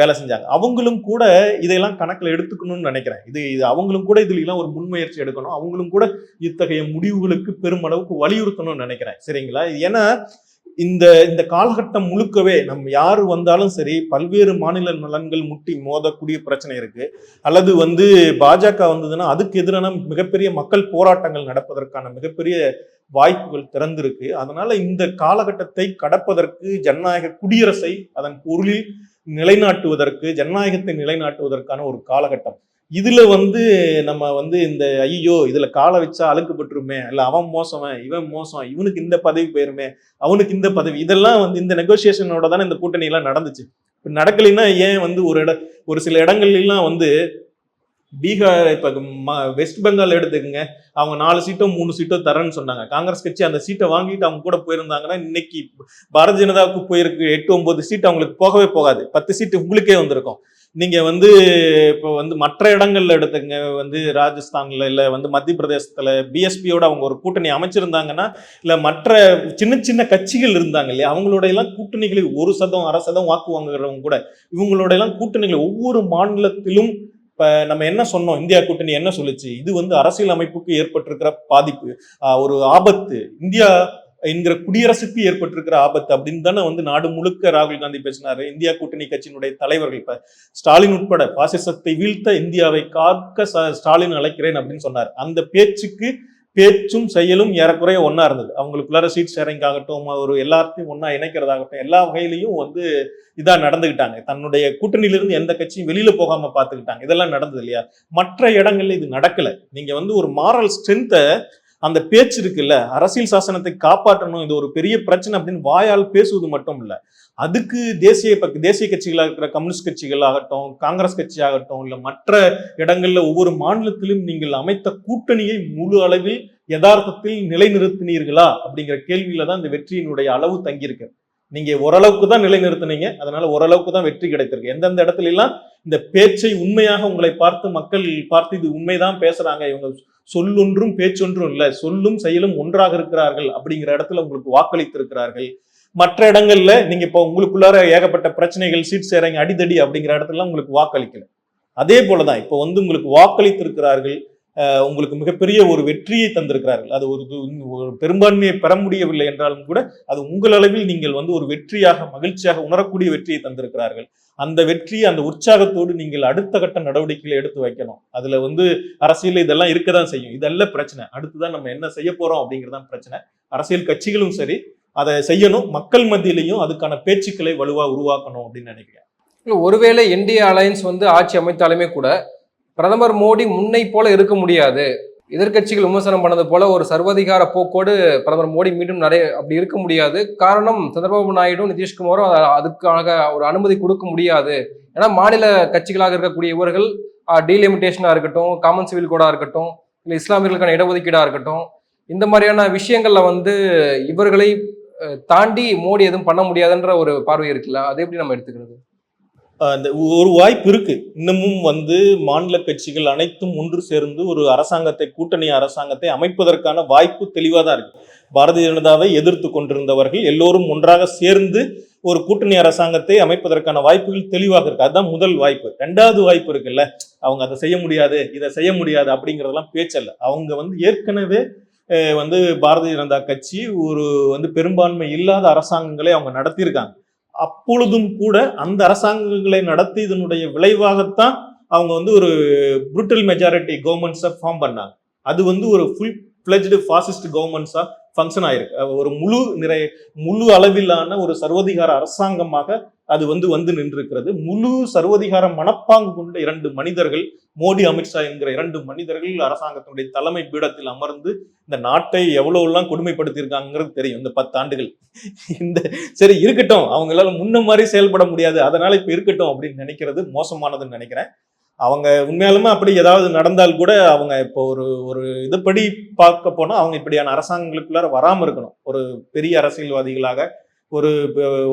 வேலை செஞ்சாங்க. அவங்களும் கூட இதையெல்லாம் கணக்கில் எடுத்துக்கணும்னு நினைக்கிறேன். இது இது அவங்களும் கூட இதுலாம் எல்லாம் ஒரு முன்முயற்சி எடுக்கணும். அவங்களும் கூட இத்தகைய முடிவுகளுக்கு பெருமளவுக்கு வலியுறுத்தணும்னு நினைக்கிறேன். சரிங்களா? ஏன்னா இந்த இந்த காலகட்டம் முழுக்கவே நம்ம யார் வந்தாலும் சரி பல்வேறு மாநில நலன்கள் முட்டி மோதக்கூடிய பிரச்சனை இருக்கு. அல்லது வந்து பாஜக வந்ததுன்னா அதுக்கு எதிரான மிகப்பெரிய மக்கள் போராட்டங்கள் நடப்பதற்கான மிகப்பெரிய வாய்ப்புகள் திறந்திருக்கு. அதனால இந்த காலகட்டத்தை கடப்பதற்கு ஜனநாயக குடியரசை அதன் பொருளில் நிலைநாட்டுவதற்கு ஜனநாயகத்தை நிலைநாட்டுவதற்கான ஒரு காலகட்டம். இதில் வந்து நம்ம வந்து இந்த ஐயோ இதில் காலை வச்சா அழுக்குப்பட்டுருமே இல்லை அவன் மோசவன் இவன் மோசம் இவனுக்கு இந்த பதவி போயிருமே அவனுக்கு இந்த பதவி இதெல்லாம் வந்து இந்த நெகோசியேஷனோட தானே இந்த கூட்டணியெல்லாம் நடந்துச்சு. இப்போ நடக்கலைன்னா ஏன் வந்து ஒரு இட ஒரு சில இடங்கள்லாம் வந்து பீகார் இப்போ ம- வெஸ்ட் பெங்கால் எடுத்துக்கங்க அவங்க நாலு சீட்டோ மூணு சீட்டோ தரேன்னு சொன்னாங்க. காங்கிரஸ் கட்சி அந்த சீட்டை வாங்கிட்டு அவங்க கூட போயிருந்தாங்கன்னா இன்னைக்கு பாரதிய ஜனதாவுக்கு போயிருக்கு எட்டு ஒன்பது சீட் அவங்களுக்கு போகவே போகாது. பத்து சீட்டு உங்களுக்கே வந்திருக்கும். நீங்கள் வந்து இப்போ வந்து மற்ற இடங்களில் எடுத்துங்க வந்து ராஜஸ்தானில் இல்லை வந்து மத்திய பிரதேசத்தில் பிஎஸ்பியோட அவங்க ஒரு கூட்டணி அமைச்சிருந்தாங்கன்னா இல்லை மற்ற சின்ன சின்ன கட்சிகள் இருந்தாங்க இல்லையா அவங்களோட எல்லாம் கூட்டணிகளில் ஒரு சதம் அரை சதம் வாக்கு வாங்குறவங்க கூட இவங்களோட எல்லாம் கூட்டணிகள் ஒவ்வொரு மாநிலத்திலும் இப்போ நம்ம என்ன சொன்னோம் இந்தியா கூட்டணி என்ன சொல்லுச்சு இது வந்து அரசியல் அமைப்புக்கு ஏற்பட்டிருக்கிற பாதிப்பு ஒரு ஆபத்து இந்தியா என்கிற குடியரசுக்கு ஏற்பட்டிருக்கிற ஆபத்து அப்படின்னு தானே வந்து நாடு முழுக்க ராகுல் காந்தி பேசினாரு. இந்தியா கூட்டணி கட்சியினுடைய தலைவர்கள் இப்ப ஸ்டாலின் உட்பட பாசிசத்தை வீழ்த்த இந்தியாவை காக்க ஸ்டாலின் அழைக்கிறேன் அப்படின்னு சொன்னார். அந்த பேச்சுக்கு பேச்சும் செயலும் ஏறக்குறைய ஒன்றா இருந்தது. அவங்களுக்குள்ளார சீட் ஷேரிங் ஆகட்டும் ஒரு எல்லாத்தையும் ஒன்றா இணைக்கிறதாகட்டும் எல்லா வகையிலையும் வந்து இதா நடந்துகிட்டாங்க. தன்னுடைய கூட்டணியிலிருந்து எந்த கட்சியும் வெளியில போகாம பாத்துக்கிட்டாங்க இதெல்லாம் நடந்தது இல்லையா? மற்ற இடங்கள்ல இது நடக்கல. நீங்க வந்து ஒரு மாரல் ஸ்ட்ரென்த்தை அந்த பேச்சு இருக்குல்ல அரசியல் சாசனத்தை காப்பாற்றணும் இது ஒரு பெரிய பிரச்சனை அப்படின்னு வாயால் பேசுவது மட்டும் இல்ல. அதுக்கு தேசிய தேசிய கட்சிகளாக இருக்கிற கம்யூனிஸ்ட் கட்சிகள் ஆகட்டும் காங்கிரஸ் கட்சி ஆகட்டும் இல்ல மற்ற இடங்கள்ல ஒவ்வொரு மாநிலத்திலும் நீங்கள் அமைத்த கூட்டணியை முழு அளவில் யதார்த்தத்தில் நிலைநிறுத்தினீர்களா அப்படிங்கிற கேள்வியில தான் இந்த வெற்றியினுடைய அளவு தங்கியிருக்கிறது நீங்க ஓரளவுக்கு தான் நிலைநிறுத்தினீங்க. அதனால ஓரளவுக்கு தான் வெற்றி கிடைத்திருக்கு. எந்தெந்த இடத்துல எல்லாம் இந்த பேச்சை உண்மையாக உங்களை பார்த்து மக்கள் பார்த்து இது உண்மைதான் பேசுறாங்க இவங்க சொல்லொன்றும் பேச்சொன்றும் இல்லை சொல்லும் செயலும் ஒன்றாக இருக்கிறார்கள் அப்படிங்கிற இடத்துல உங்களுக்கு வாக்களித்திருக்கிறார்கள். மற்ற இடங்கள்ல நீங்க இப்போ உங்களுக்குள்ளார ஏகப்பட்ட பிரச்சனைகள் சீட் சேரங்க அடிதடி அப்படிங்கிற இடத்துல உங்களுக்கு வாக்களிக்கல. அதே போலதான் இப்போ வந்து உங்களுக்கு வாக்களித்திருக்கிறார்கள். உங்களுக்கு மிகப்பெரிய ஒரு வெற்றியை தந்திருக்கிறார்கள். அது ஒரு ஒரு பெரும்பான்மையை பெற முடியவில்லை என்றாலும் கூட அது உங்கள் அளவில் நீங்கள் வந்து ஒரு வெற்றியாக மகிழ்ச்சியாக உணரக்கூடிய வெற்றியை தந்திருக்கிறார்கள். அந்த வெற்றி அந்த உற்சாகத்தோடு நீங்கள் அடுத்த கட்ட நடவடிக்கைகளை எடுத்து வைக்கணும். அதுல வந்து அரசியல் இதெல்லாம் இருக்க தான் செய்யும். இதெல்லாம் பிரச்சனை. அடுத்துதான் நம்ம என்ன செய்ய போறோம் அப்படிங்கிறதான் பிரச்சனை. அரசியல் கட்சிகளும் சரி அதை செய்யணும். மக்கள் மத்தியிலையும் அதுக்கான பேச்சுக்களை வலுவா உருவாக்கணும் அப்படின்னு நினைக்கிறேன். ஒருவேளை இந்திய அலையன்ஸ் வந்து ஆட்சி அமைத்தாலுமே கூட பிரதமர் மோடி முன்னை போல இருக்க முடியாது. எதிர்க்கட்சிகள் விமர்சனம் பண்ணது போல ஒரு சர்வதிகார போக்கோடு பிரதமர் மோடி மீண்டும் நிறைய அப்படி இருக்க முடியாது. காரணம் சந்திரபாபு நாயுடும் நிதிஷ்குமாரும் அதுக்காக ஒரு அனுமதி கொடுக்க முடியாது. ஏன்னா மாநில கட்சிகளாக இருக்கக்கூடிய இவர்கள் டீலிமிட்டேஷனாக இருக்கட்டும் காமன் சிவில் கோடாக இருக்கட்டும் இல்லை இஸ்லாமியர்களுக்கான இடஒதுக்கீடாக இருக்கட்டும் இந்த மாதிரியான விஷயங்களில் வந்து இவர்களை தாண்டி மோடி எதுவும் பண்ண முடியாதுன்ற ஒரு பார்வை இருக்குல்ல? அதை எப்படி நம்ம எடுத்துக்கிறது? இந்த அந்த ஒரு வாய்ப்பு இருக்கு. இன்னமும் வந்து மாநில கட்சிகள் அனைத்தும் ஒன்று சேர்ந்து ஒரு அரசாங்கத்தை கூட்டணி அரசாங்கத்தை அமைப்பதற்கான வாய்ப்பு தெளிவாக தான் இருக்கு. பாரதிய ஜனதாவை எதிர்த்து கொண்டிருந்தவர்கள் எல்லோரும் ஒன்றாக சேர்ந்து ஒரு கூட்டணி அரசாங்கத்தை அமைப்பதற்கான வாய்ப்புகள் தெளிவாக இருக்கு. அதுதான் முதல் வாய்ப்பு. ரெண்டாவது வாய்ப்பு இருக்குல்ல. அவங்க அதை செய்ய முடியாது இதை செய்ய முடியாது அப்படிங்கிறதெல்லாம் பேச்சல்ல. அவங்க வந்து ஏற்கனவே வந்து பாரதிய ஜனதா கட்சி ஒரு வந்து பெரும்பான்மை இல்லாத அரசாங்கங்களை அவங்க நடத்தியிருக்காங்க. அப்பொழுதும் கூட அந்த அரசாங்கங்களை நடத்தி இதனுடைய விளைவாகத்தான் அவங்க வந்து ஒரு புருட்டல் மெஜாரிட்டி கவர்மெண்ட்ஸை ஃபார்ம் பண்ணாங்க. அது வந்து ஒரு ஃபுல் ஃபிளஜ்டு ஃபாசிஸ்ட் கவர்மெண்ட்ஸா ஃபங்க்ஷன் ஆயிருக்கு ஒரு முழு நிறைய முழு அளவிலான ஒரு சர்வதிகார அரசாங்கமாக அது வந்து வந்து நின்றிருக்கிறது. முழு சர்வதிகார மனப்பாங்கு கொண்ட இரண்டு மனிதர்கள் மோடி அமித்ஷா என்கிற இரண்டு மனிதர்கள் அரசாங்கத்தினுடைய தலைமை பீடத்தில் அமர்ந்து இந்த நாட்டை எவ்வளவு எல்லாம் கொடுமைப்படுத்தியிருக்காங்கிறது தெரியும். இந்த பத்து ஆண்டுகள். இந்த சரி இருக்கட்டும். அவங்களால முன்ன மாதிரி செயல்பட முடியாது. அதனால இப்ப இருக்கட்டும் அப்படின்னு நினைக்கிறது மோசமானதுன்னு நினைக்கிறேன். அவங்க உண்மையாலுமே அப்படி ஏதாவது நடந்தால் கூட அவங்க இப்போ ஒரு ஒரு இதுபடி பார்க்க போனால் அவங்க இப்படியான அரசாங்கங்களுக்குள்ளார வராமல் இருக்கணும். ஒரு பெரிய அரசியல்வாதிகளாக ஒரு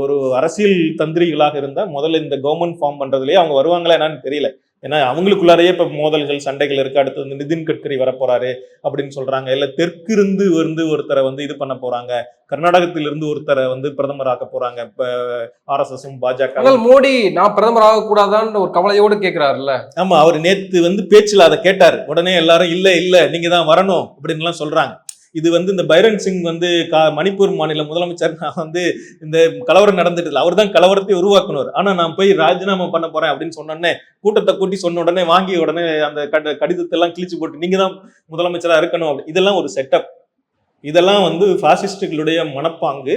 ஒரு அரசியல் தந்திரிகளாக இருந்தால் முதல்ல இந்த கவர்மெண்ட் ஃபார்ம் பண்ணுறதுலேயே அவங்க வருவாங்களா என்னன்னு தெரியல. ஏன்னா அவங்களுக்குள்ளாரையே இப்ப மோதல்கள் சண்டைகள் இருக்கு. அடுத்து வந்து நிதின் கட்கரி வரப்போறாரு அப்படின்னு சொல்றாங்க. இல்ல தெற்கிருந்து வந்து ஒருத்தரை வந்து இது பண்ண போறாங்க. கர்நாடகத்திலிருந்து ஒருத்தரை வந்து பிரதமராக்க போறாங்க. இப்ப ஆர்எஸ்எஸும் பாஜக மோடி நான் பிரதமர் ஆகக்கூடாதான்னு ஒரு கவலையோடு கேட்கிறாருல்ல ஆமா அவர் நேத்து வந்து பேச்சுல அதை கேட்டார். உடனே எல்லாரும் இல்ல இல்ல நீங்க தான் வரணும் அப்படின்னு எல்லாம் சொல்றாங்க. இது வந்து இந்த பைரன் சிங் வந்து கா மணிப்பூர் மாநில முதலமைச்சர். நான் வந்து இந்த கலவரம் நடந்துட்டு இல்லை அவர் தான் கலவரத்தை உருவாக்குனார் ஆனா நான் போய் ராஜினாமா பண்ண போறேன் அப்படின்னு சொன்னோடனே கூட்டத்தை கூட்டி சொன்ன உடனே வாங்கிய உடனே அந்த கட கடிதத்தை எல்லாம் கிழிச்சு போட்டு நீங்க தான் முதலமைச்சரா இருக்கணும். அப்படி இதெல்லாம் ஒரு செட்டப் இதெல்லாம் வந்து பாசிஸ்டுகளுடைய மனப்பாங்கு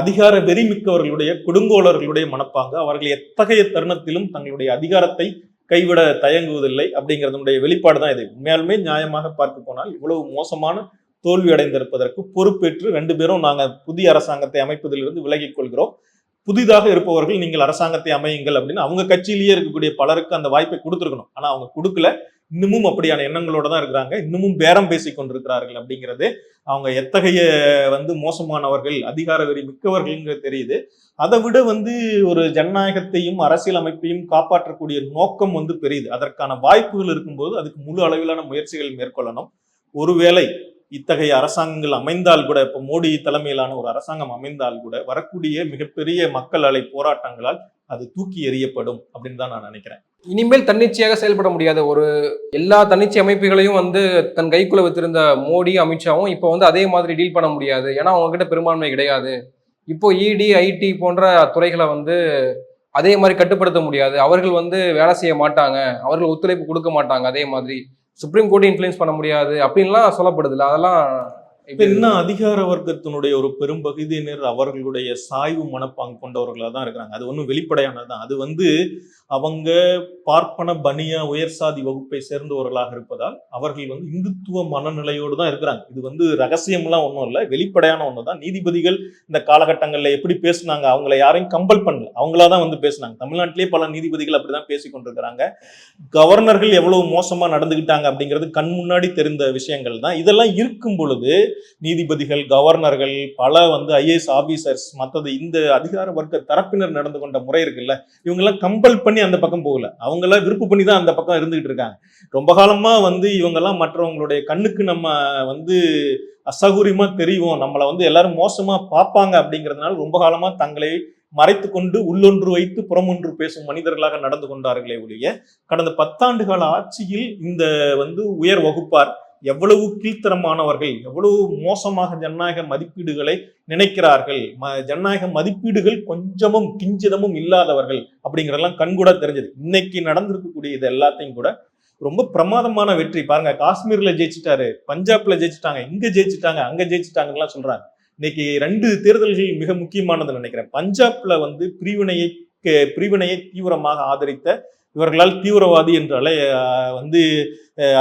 அதிகார வெறிமிக்கவர்களுடைய கொடுங்கோலர்களுடைய மனப்பாங்கு. அவர்கள் எத்தகைய தருணத்திலும் தங்களுடைய அதிகாரத்தை கைவிட தயங்குவதில்லை அப்படிங்கிறதனுடைய வெளிப்பாடு தான் இது. உண்மையாலுமே நியாயமாக பார்க்க போனால் இவ்வளவு மோசமான தோல்வி அடைந்திருப்பதற்கு பொறுப்பேற்று ரெண்டு பேரும் நாங்கள் புதிய அரசாங்கத்தை அமைப்பதிலிருந்து விலகிக் கொள்கிறோம். புதிதாக இருப்பவர்கள் நீங்கள் அரசாங்கத்தை அமையுங்கள் அப்படின்னு அவங்க கட்சியிலேயே இருக்கக்கூடிய பலருக்கு அந்த வாய்ப்பை கொடுத்துருக்கணும். ஆனால் அவங்க கொடுக்கல. இன்னமும் அப்படியான எண்ணங்களோட தான் இருக்கிறாங்க. இன்னமும் பேரம் பேசி கொண்டிருக்கிறார்கள் அப்படிங்கிறது அவங்க எத்தகைய வந்து மோசமானவர்கள் அதிகார வெறி மிக்கவர்கள்ங்கிறது தெரியுது. அதை விட வந்து ஒரு ஜனநாயகத்தையும் அரசியல் அமைப்பையும் காப்பாற்றக்கூடிய நோக்கம் வந்து பெரியது. அதற்கான வாய்ப்புகள் இருக்கும்போது அதுக்கு முழு அளவிலான முயற்சிகள் மேற்கொள்ளணும். ஒருவேளை இத்தகைய அரசாங்கங்கள் அமைந்தால் கூட இப்போ மோடி தலைமையிலான ஒரு அரசாங்கம் அமைந்தால் கூட வரக்கூடிய மிகப்பெரிய மக்கள் அலை போராட்டங்களால் அது தூக்கி எறியப்படும் அப்படின்னு தான் நான் நினைக்கிறேன். இனிமேல் தன்னிச்சையாக செயல்பட முடியாத ஒரு எல்லா தன்னிச்சை அமைப்புகளையும் வந்து தன் கைக்குள்ள வைத்திருந்த மோடி அமித்ஷாவும் இப்போ வந்து அதே மாதிரி டீல் பண்ண முடியாது. ஏன்னா அவங்க கிட்ட பெரும்பான்மை கிடையாது. இப்போ இடி ஐடி போன்ற துறைகளை வந்து அதே மாதிரி கட்டுப்படுத்த முடியாது. அவர்கள் வந்து வேலை செய்ய மாட்டாங்க. அவர்கள் ஒத்துழைப்பு கொடுக்க மாட்டாங்க அதே மாதிரி. சுப்ரீம் கோர்ட் இன்ஃப்ளூயன்ஸ் பண்ண முடியாது அப்படின்லாம் சொல்லப்படுதுல்ல அதெல்லாம் இப்ப என்ன அதிகார வர்க்கத்தினுடைய ஒரு பெரும் பகுதியினர் அவர்களுடைய சாய்வு மனப்பாங்கு கொண்டவர்களாக தான் இருக்கிறாங்க. அது ஒன்றும் வெளிப்படையானது தான் அது வந்து அவங்க பார்ப்பன பனியா உயர் சாதி வகுப்பை சேர்ந்தவர்களாக இருப்பதால் அவர்கள் வந்து இந்துத்துவ மனநிலையோடு தான் இருக்கிறாங்க. இது வந்து ரகசியம்லாம் ஒன்றும் இல்லை. வெளிப்படையான ஒன்று தான். நீதிபதிகள் இந்த காலகட்டங்களில் எப்படி பேசுனாங்க அவங்கள யாரையும் கம்பல் பண்ணல. அவங்களா தான் வந்து பேசுனாங்க. தமிழ்நாட்டிலே பல நீதிபதிகள் அப்படிதான் பேசி கொண்டிருக்கிறாங்க. கவர்னர்கள் எவ்வளவு மோசமா நடந்துகிட்டாங்க அப்படிங்கிறது கண் முன்னாடி தெரிந்த விஷயங்கள் தான். இதெல்லாம் இருக்கும் பொழுது நீதிபதிகள் கவர்னர்கள் பல வந்து ஐஏஎஸ் ஆபீசர்ஸ் மற்றது இந்த அதிகார வர்க்க தரப்பினர் நடந்து கொண்ட முறை இருக்குல்ல இவங்கெல்லாம் கம்பல் பண்ணி அந்த பக்கம் போகல. அவங்கெல்லாம் விருப்பம் பண்ணி தான் அந்த பக்கம் இருந்துகிட்டு இருக்காங்க. ரொம்ப காலமா வந்து இவங்கெல்லாம் மற்றவங்களுடைய கண்ணுக்கு நம்ம வந்து அசௌகரியமா தெரியும் நம்மளை வந்து எல்லாரும் மோசமா பார்ப்பாங்க அப்படிங்கிறதுனால ரொம்ப காலமா தங்களை மறைத்து கொண்டு உள்ளொன்று வைத்து புறமொன்று பேசும் மனிதர்களாக நடந்து கொண்டார்களே ஒழிய கடந்த பத்தாண்டு கால ஆட்சியில் இந்த வந்து உயர் வகுப்பார் எவ்வளவு கீழ்த்தரமானவர்கள் எவ்வளவு மோசமாக ஜனநாயக மதிப்பீடுகளை நினைக்கிறார்கள் ம ஜனநாயக மதிப்பீடுகள் கொஞ்சமும் கிஞ்சிதமும் இல்லாதவர்கள் அப்படிங்கிறதெல்லாம் கண்கூட தெரிஞ்சது. இன்னைக்கு நடந்திருக்கக்கூடிய இது எல்லாத்தையும் கூட ரொம்ப பிரமாதமான வெற்றி. பாருங்க காஷ்மீர்ல ஜெயிச்சிட்டாரு பஞ்சாப்ல ஜெயிச்சிட்டாங்க இங்க ஜெயிச்சிட்டாங்க அங்க ஜெயிச்சிட்டாங்கலாம் சொல்றாங்க. இன்னைக்கு ரெண்டு தேர்தல்கள் மிக முக்கியமானது நினைக்கிறேன். பஞ்சாப்ல வந்து பிரிவினையை பிரிவினையை தீவிரமாக ஆதரித்த இவர்களால் தீவிரவாதி என்று அலை வந்து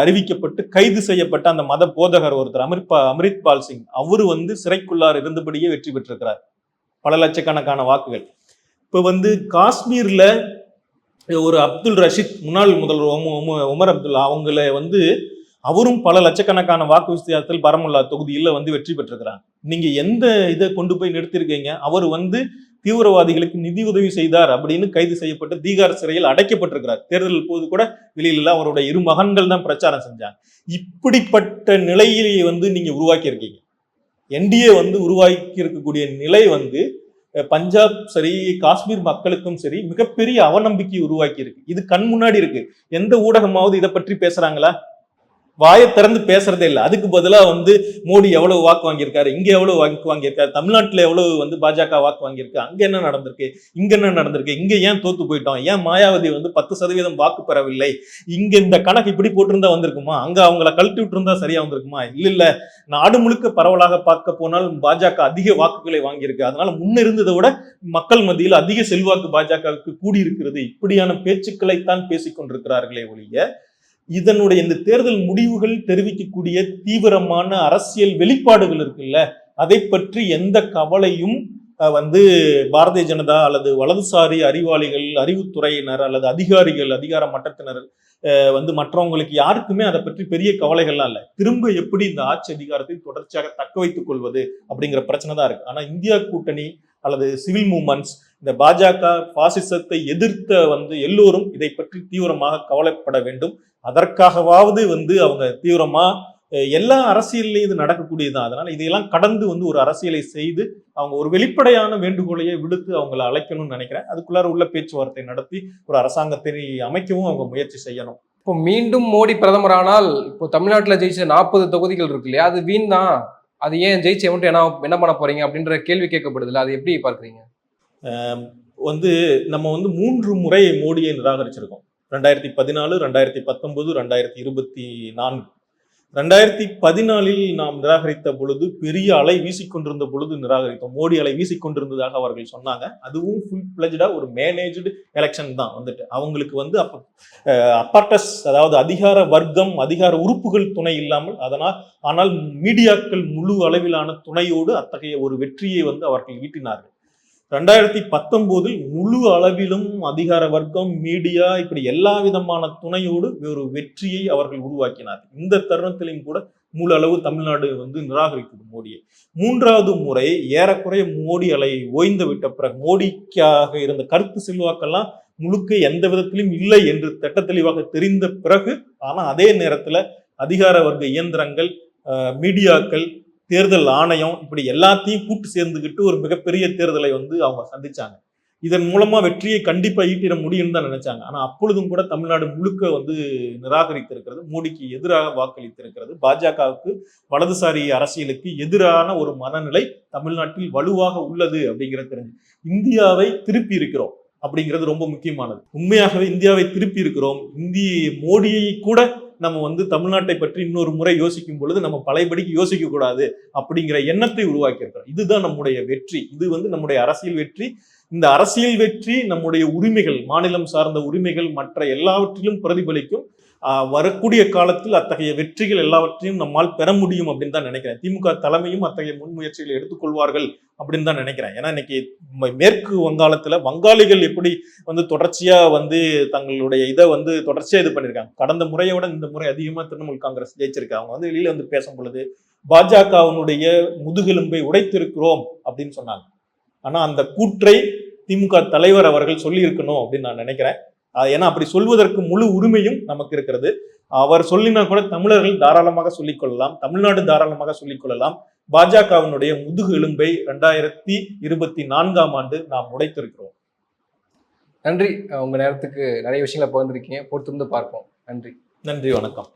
அறிவிக்கப்பட்டு கைது செய்யப்பட்ட அந்த மத போதகர் ஒருத்தர் அமிர்பா அமிரித்பால் சிங். அவரு வந்து சிறைக்குள்ளார் இருந்தபடியே வெற்றி பெற்றிருக்கிறார். பல லட்சக்கணக்கான வாக்குகள். இப்போ வந்து காஷ்மீர்ல ஒரு அப்துல் ரஷீத் முன்னாள் முதல்வர் உம- உம- உமர் அப்துல்லா அவங்கள வந்து அவரும் பல லட்சக்கணக்கான வாக்கு வித்தியாசத்தில் பரமுல்லா தொகுதியில் வந்து வெற்றி பெற்றிருக்கிறாங்க நீங்க எந்த இதை கொண்டு போய் நிறுத்திருக்கீங்க? அவர் வந்து தீவிரவாதிகளுக்கு நிதி உதவி செய்தார் அப்படின்னு கைது செய்யப்பட்டு தீகார் சிறையில் அடைக்கப்பட்டிருக்கிறார். தேர்தல் போது கூட வெளியில அவருடைய இரு மகன்கள் தான் பிரச்சாரம் செஞ்சாங்க. இப்படிப்பட்ட நிலையிலேயே வந்து நீங்க உருவாக்கி இருக்கீங்க. என்டிஏ வந்து உருவாக்கி இருக்கக்கூடிய நிலை வந்து பஞ்சாப் சரி காஷ்மீர் மக்களுக்கும் சரி மிகப்பெரிய அவநம்பிக்கை உருவாக்கி இருக்கு. இது கண் முன்னாடி இருக்கு. எந்த ஊடகமாவது இதை பற்றி பேசுறாங்களா? வாயை திறந்து பேசுறதே இல்லை. அதுக்கு பதிலாக வந்து மோடி எவ்வளவு வாக்கு வாங்கியிருக்காரு இங்கே எவ்வளவு வாக்கு வாங்கியிருக்காரு தமிழ்நாட்டில் எவ்வளவு வந்து பாஜக வாக்கு வாங்கியிருக்கு அங்கே என்ன நடந்திருக்கு இங்கே என்ன நடந்திருக்கு இங்கே ஏன் தோத்து போயிட்டோம் ஏன் மாயாவதி வந்து பத்து சதவீதம் வாக்கு பெறவில்லை இங்கே இந்த கணக்கு இப்படி போட்டிருந்தா வந்திருக்குமா அங்கே அவங்கள கழட்டி விட்டுருந்தா சரியா வந்திருக்குமா? இல்லை இல்லை. நாடு முழுக்க பரவலாக பார்க்க போனால் பாஜக அதிக வாக்குகளை வாங்கியிருக்கு. அதனால முன்ன இருந்ததை விட மக்கள் மத்தியில் அதிக செல்வாக்கு பாஜகவுக்கு கூடியிருக்கிறது. இப்படியான பேச்சுக்களைத்தான் தான் பேசிக்கொண்டிருக்கிறார்களே ஒழிய இதனுடைய இந்த தேர்தல் முடிவுகள் தெரிவிக்கக்கூடிய தீவிரமான அரசியல் வெளிப்பாடுகள் இருக்குல்ல அதை பற்றி எந்த கவலையும் வந்து பாரதிய ஜனதா அல்லது வலதுசாரி அறிவாளிகள் அறிவுத்துறையினர் அல்லது அதிகாரிகள் அதிகார மட்டத்தினர் வந்து மற்றவங்களுக்கு யாருக்குமே அதை பற்றி பெரிய கவலைகள்லாம் இல்லை. திரும்ப எப்படி இந்த ஆட்சி அதிகாரத்தை தொடர்ச்சியாக தக்க வைத்துக் கொள்வது அப்படிங்கிற பிரச்சனை தான் இருக்கு. ஆனா இந்தியா கூட்டணி அல்லது சிவில் மூமெண்ட்ஸ் இந்த பாஜக பாசிசத்தை எதிர்த்த வந்து எல்லோரும் இதை பற்றி தீவிரமாக கவலைப்பட வேண்டும். அதற்காகவாவது வந்து அவங்க தீவிரமா அஹ், எல்லா அரசியல்லையும் இது நடக்கக்கூடியதுதான். அதனால இதையெல்லாம் கடந்து வந்து ஒரு அரசியலை செய்து அவங்க ஒரு வெளிப்படையான வேண்டுகோளையே விடுத்து அவங்கள அழைக்கணும்னு நினைக்கிறேன். அதுக்குள்ளார உள்ள பேச்சுவார்த்தை நடத்தி ஒரு அரசாங்கத்தை அமைக்கவும் அவங்க முயற்சி செய்யணும். இப்போ மீண்டும் மோடி பிரதமர் ஆனால் இப்போ தமிழ்நாட்டில் ஜெயிச்ச நாற்பது தொகுதிகள் இருக்கு இல்லையா? அது வீண் தான். அது ஏன் ஜெயிச்ச மட்டும் என்ன என்ன பண்ண போறீங்க? அப்படின்ற கேள்வி கேட்கப்படுதுல்ல. அது எப்படி பார்க்குறீங்க? வந்து நம்ம வந்து மூன்று முறை மோடியை நிராகரிச்சிருக்கோம். ரெண்டாயிரத்தி பதினாலு ரெண்டாயிரத்தி பத்தொன்பது ரெண்டாயிரத்தி இருபத்தி நான்கு. ரெண்டாயிரத்தி பதினாலில் நாம் நிராகரித்த பொழுது பெரிய அலை வீசிக்கொண்டிருந்த பொழுது நிராகரித்தோம். மோடி அலை வீசிக்கொண்டிருந்ததாக அவர்கள் சொன்னாங்க. அதுவும் ஃபுல் பிளஜ்டா ஒரு மேனேஜ்டு எலெக்ஷன் தான் வந்துட்டு. அவங்களுக்கு வந்து அப்ப அப்பாட்டஸ் அதாவது அதிகார வர்க்கம் அதிகார உறுப்புகள் துணை இல்லாமல் அதனால் ஆனால் மீடியாக்கள் முழு அளவிலான துணையோடு அத்தகைய ஒரு வெற்றியை வந்து அவர்கள் ஈட்டினார்கள். ரெண்டாயிரத்தி பத்தொம்போதில் முழு அளவிலும் அதிகார வர்க்கம் மீடியா இப்படி எல்லா விதமான துணையோடு ஒரு வெற்றியை அவர்கள் உருவாக்கினார் இந்த தருணத்திலையும் கூட முழு அளவு தமிழ்நாடு வந்து நிராகரிக்குது மோடியை. மூன்றாவது முறை ஏறக்குறைய மோடி அலை ஓய்ந்து விட்ட பிறகு மோடிக்காக இருந்த கருத்து செல்வாக்கெல்லாம் முழுக்க எந்த விதத்திலும் இல்லை என்று திட்ட தெளிவாக தெரிந்த பிறகு ஆனால் அதே நேரத்தில் அதிகார வர்க்க இயந்திரங்கள் மீடியாக்கள் தேர்தல் ஆணையம் இப்படி எல்லாத்தையும் கூட்டு சேர்ந்துக்கிட்டு ஒரு மிகப்பெரிய தேர்தலை வந்து அவங்க சந்திச்சாங்க. இதன் மூலமா வெற்றியை கண்டிப்பா ஈட்டிட முடியும்னு தான் நினைச்சாங்க. ஆனா அப்பொழுதும் கூட தமிழ்நாடு முழுக்க வந்து நிராகரித்திருக்கிறது மோடிக்கு எதிராக வாக்களித்திருக்கிறது பாஜகவுக்கு வலதுசாரி அரசியலுக்கு எதிரான ஒரு மனநிலை தமிழ்நாட்டில் வலுவாக உள்ளது அப்படிங்கிறது தெரிஞ்சு இந்தியாவை திருப்பி இருக்கிறோம் அப்படிங்கிறது ரொம்ப முக்கியமானது. உண்மையாகவே இந்தியாவை திருப்பி இருக்கிறோம். இந்திய மோடியை கூட நம்ம வந்து தமிழ்நாட்டை பற்றி இன்னொரு முறை யோசிக்கும் பொழுது நம்ம பழையபடிக்கு யோசிக்க கூடாது அப்படிங்கிற எண்ணத்தை உருவாக்கியிருக்கிறோம் இதுதான் நம்முடைய வெற்றி. இது வந்து நம்முடைய அரசியல் வெற்றி. இந்த அரசியல் வெற்றி நம்முடைய உரிமைகள் மாநிலம் சார்ந்த உரிமைகள் மற்ற எல்லாவற்றிலும் பிரதிபலிக்கும். வரக்கூடிய காலத்தில் அத்தகைய வெற்றிகள் எல்லாவற்றையும் நம்மால் பெற முடியும் அப்படின்னு தான் நினைக்கிறேன். திமுக தலைமையும் அத்தகைய முன்முயற்சிகளை எடுத்துக்கொள்வார்கள் அப்படின்னு தான் நினைக்கிறேன். ஏன்னா இன்னைக்கு மேற்கு வங்காளத்துல வங்காளிகள் எப்படி வந்து தொடர்ச்சியா வந்து தங்களுடைய இதை வந்து தொடர்ச்சியா இது பண்ணியிருக்காங்க கடந்த முறையை விட இந்த முறை அதிகமா திரிணாமுல் காங்கிரஸ் ஜெயிச்சிருக்கு. அவங்க வந்து வெளியில வந்து பேசும் பொழுது பாஜகவினுடைய முதுகெலும்பை உடைத்திருக்கிறோம் அப்படின்னு சொன்னாங்க. ஆனா அந்த கூற்றை திமுக தலைவர் அவர்கள் சொல்லியிருக்கணும் அப்படின்னு நான் நினைக்கிறேன். ஏன்னா அப்படி சொல்வதற்கு முழு உரிமையும் நமக்கு இருக்கிறது. அவர் சொல்லினா கூட தமிழர்கள் தாராளமாக சொல்லிக் கொள்ளலாம். தமிழ்நாடு தாராளமாக சொல்லிக் கொள்ளலாம். பாஜகவினுடைய முதுகு எலும்பை ரெண்டாயிரத்தி இருபத்தி நான்காம் ஆண்டு நாம் உடைத்திருக்கிறோம். நன்றி. உங்க நேரத்துக்கு நிறைய விஷயங்களை பகிர்ந்துருக்கீங்க. பொறுத்திருந்து பார்ப்போம். நன்றி. நன்றி வணக்கம்.